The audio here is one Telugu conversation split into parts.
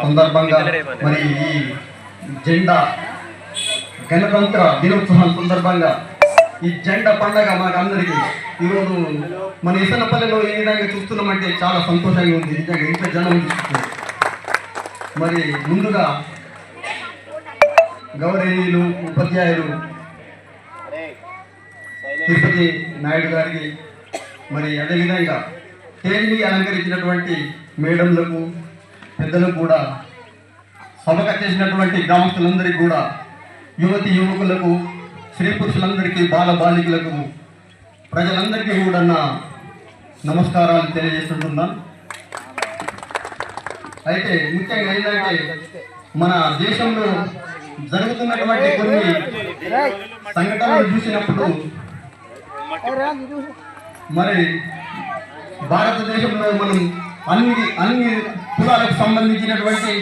సందర్భంగా మరి ఈ జెండా గణతంత్ర దినోత్సవం సందర్భంగా ఈ జెండా పండగ మనకందరికీ ఈరోజు మన ఇసనపల్లిలో ఏ విధంగా చూస్తున్నామంటే చాలా సంతోషంగా ఉంది. నిజంగా ఇంత జనం మరి ముందుగా గౌరవనీయులు ఉపాధ్యాయులు తిరుపతి నాయుడు గారికి మరి అదేవిధంగా తేలిని అలంకరించినటువంటి మేడంలకు పెద్దలకు కూడా సభకు చేసినటువంటి గ్రామస్తులందరికీ కూడా యువతి యువకులకు స్త్రీ పురుషులందరికీ బాల బాలికలకు ప్రజలందరికీ కూడా నా నమస్కారాలు తెలియజేస్తుంటున్నాను అయితే ముఖ్యంగా ఏంటంటే మన దేశంలో జరుగుతున్నటువంటి కొన్ని సంఘటనలు చూసినప్పుడు మరి భారతదేశంలో మనం అన్ని అన్ని కులాలకు సంబంధించినటువంటి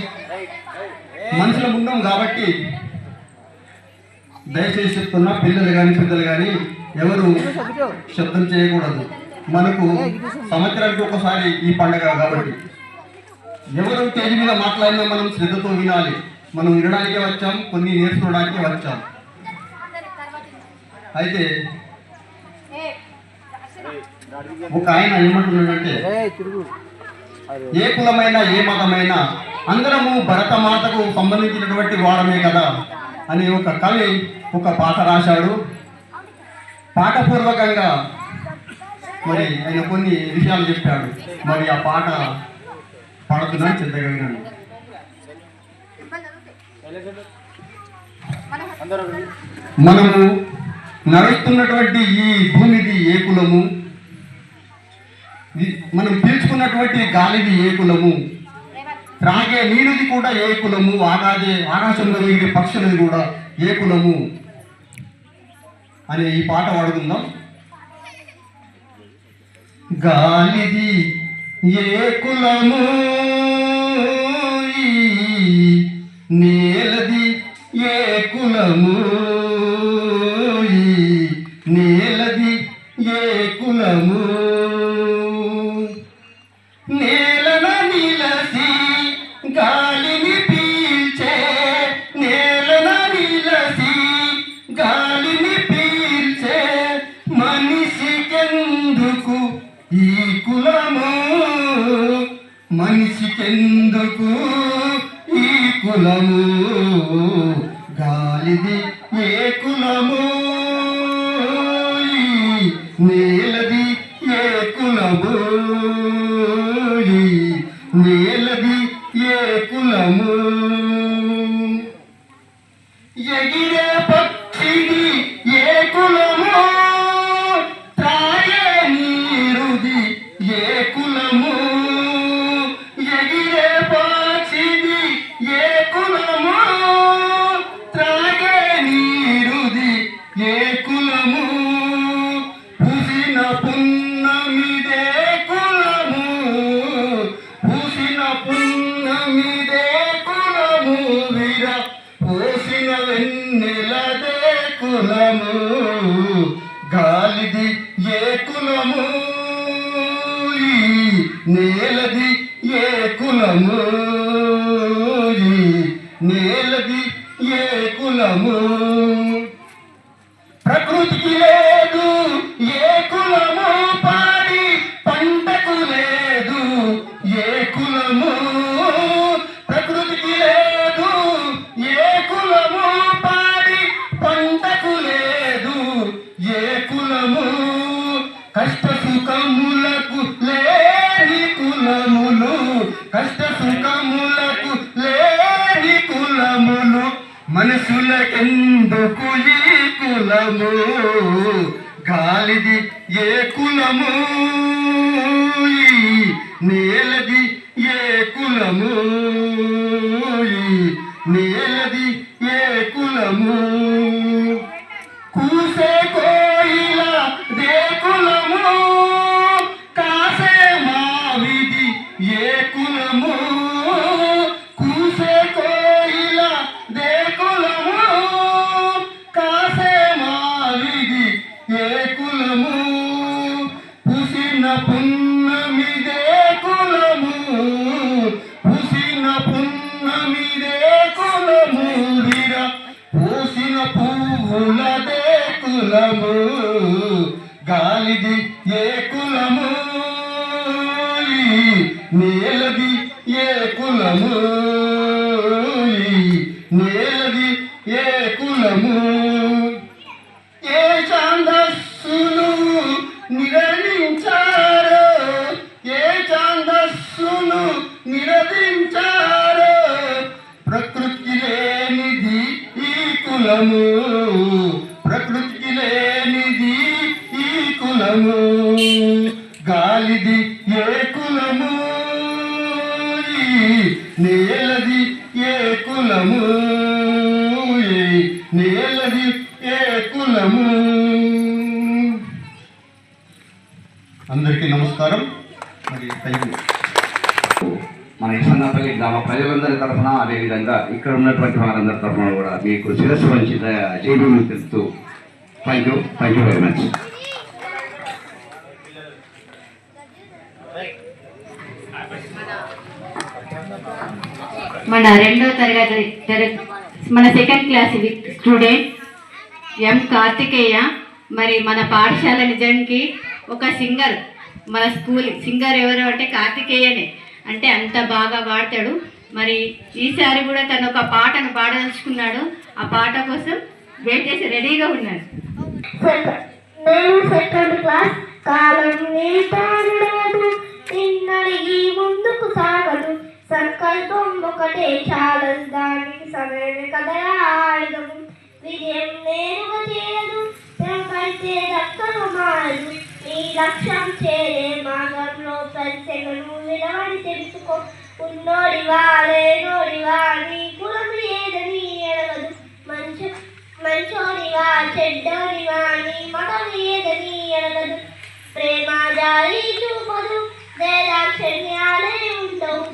మనుషులు ఉన్నాం కాబట్టి దయచేసి చెప్తున్నా పిల్లలు కానీ పెద్దలు కానీ ఎవరు శబ్దం చేయకూడదు. మనకు సంవత్సరానికి ఒకసారి ఈ పండగ కాబట్టి. ఎవరు తేదీ మీద మాట్లాడినా మనం శ్రద్ధతో వినాలి. మనం వినడానికే వచ్చాం కొన్ని నేర్చుకోవడానికే వచ్చాం. అయితే ఒక ఆయన ఏమంటున్నాడంటే ఏ కులమైనా ఏ మతమైనా అందరము భరతమాతకు సంబంధించినటువంటి వారమే కదా అని ఒక కవి ఒక పాట రాశాడు. పాఠపూర్వకంగా మరి ఆయన కొన్ని విషయాలు చెప్పాడు. మరి ఆ పాట పాడుతున్నాను వినండి మనము నడుస్తున్నటువంటి ఈ భూమిది ఏ కులము మనం పీల్చుకున్నటువంటి గాలిది ఏ కులము త్రాగే నీరుది కూడా ఏ కులము ఆగాదే ఆకాశంలో ఎగిరే పక్షులది కూడా ఏ కులము అనే ఈ పాట పాడుకుందాం. గాలిది ఏ కులము నేలది ఏ కులము కులము గాలిది ఏ కులము? నేలది ఏ కులము? నేలది ఏ కులము? కులము గాలిది ఏ కులము నేలది ఏ కులము నేలది ఏ కులము ప్రకృతికి లేదు మనసులకెందుకు ఈ కులము? గాలిది ఏ కులము? నేలది ఏ కులము? నేలది ఏ కులము? కూసే కోయిల దే కులము? కాసే మావిది ఏ కులము? కులము గాలిది ఏ కులము? నేలది ఏ కులము? నేలది ఏ కులము? ఏ ఛాందస్సును నిరదించారో? ఏ ఛాందస్సును నిరదించారో? ప్రకృతి లేనిది ఈ కులము ప్రకృతి అందరికీ నమస్కారం. మరి థ్యాంక్ యూ మన ఇసన్నపల్లి గ్రామ ప్రజలందరి తరఫున అదేవిధంగా ఇక్కడ ఉన్నటువంటి వారందరి తరఫున కూడా మీకు శిరస్సు వంచి జైబీలు తెలుపుతూ thank you thank you very much మన రెండో తరగతి తర- మన second class with student M Karthikeya. మరి మన పాఠశాల నిజానికి ఒక సింగర్. మన స్కూల్ సింగర్ ఎవరు అంటే కార్తికేయనే. అంటే అంత బాగా పాడతాడు. మరి ఈసారి కూడా తను ఒక పాటను పాడదలుచుకున్నాడు. ఆ పాట కోసం వెయిట్ చేసి రెడీగా ఉన్నాడు. నేను సెకండ్ క్లాస్ కాలం నీతాడు నిన్నడిగి ముందుకు సాగదు. సంకల్పం ఒకటే చాలా దానికి సమయమే కదరా ఆయుధము విజయం లక్ష్యం చేరే మార్గంలో ప్రత్యేకను విడవని తెలుసుకో. ఉన్నోడివా లేనోడివా నీ కులం ఏదని ఎడగదు మంచి మంచోడివా చెడ్డోడివా నీ మతం ఏదని ఎడగదు ప్రేమ జాలి చూపదు దేదాక్షణ్యాలే ఉండవు.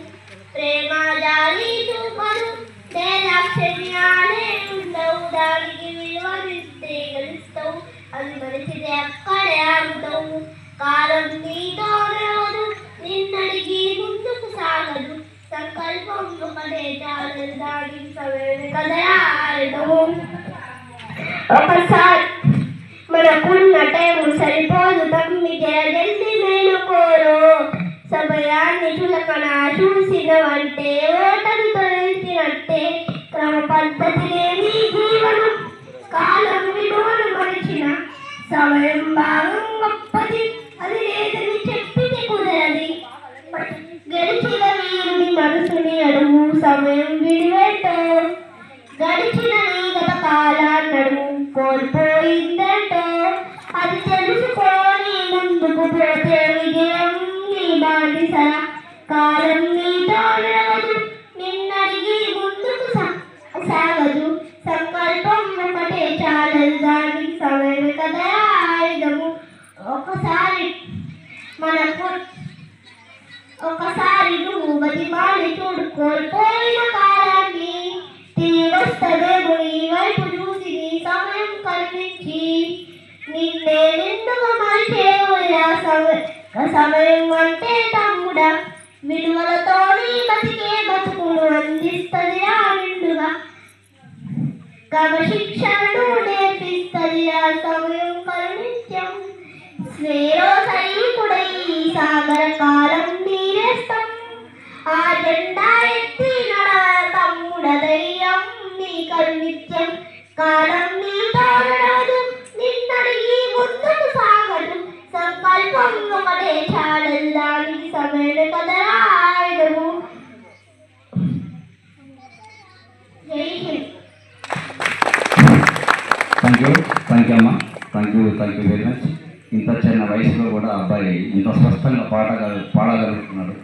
ప్రేమ జాలి చూపదు దేదాక్షణ్యాలే ఉండవు. దానికి విలువనిస్తే గెలుస్తావు అది మనిషిది అక్కడే ఆగుతావు కాలం నీతో రాదు నిన్నడిగి ముందుకు సాగదు. సంకల్పం ఒకటే చాలు సాగించవేది సమయమే కదరా ఒకసారి మనకున్న టైం సరిపోదు తమ్మి జల్ది మేలుకోరు. సమయాన్ని చులకన చూసినవంటే ఓటమి తొలగినట్టే క్రమ పద్ధతి మనసుని అడుగు సమయం విడివేటో. గడిచిన నీ గత కాలాన్నడు కోల్పోయిందంటో అది తెలుసుకొని ముందుకు పోతే విజయం నీ బాధిసర కాలం నీతో నడవదు నిన్నడిగి ముందుకు సాగదు. సంకల్పం ఒకటే చాలదు దానికి సమయం కదా ఆయుధము ఒకసారి మనకు నువ్వు బతిమాలి చూడు కోల్పోయిన కాలాన్ని తిరిగి వస్తదేమో నీ వైపు చూసి నీ సమయం కల్పించి నిన్నే నిండుగా మరిచేవుడా సమయం సమయం అంటే తమ్ముడా విలువలతో నీ థ్యాంక్ యూ థ్యాంక్ యూ అమ్మా. Thank you thank you very much ఇంత చిన్న వయసులో కూడా అబ్బాయి ఇంత స్పష్టంగా పాడగల పాడగలుగుతున్నాడు.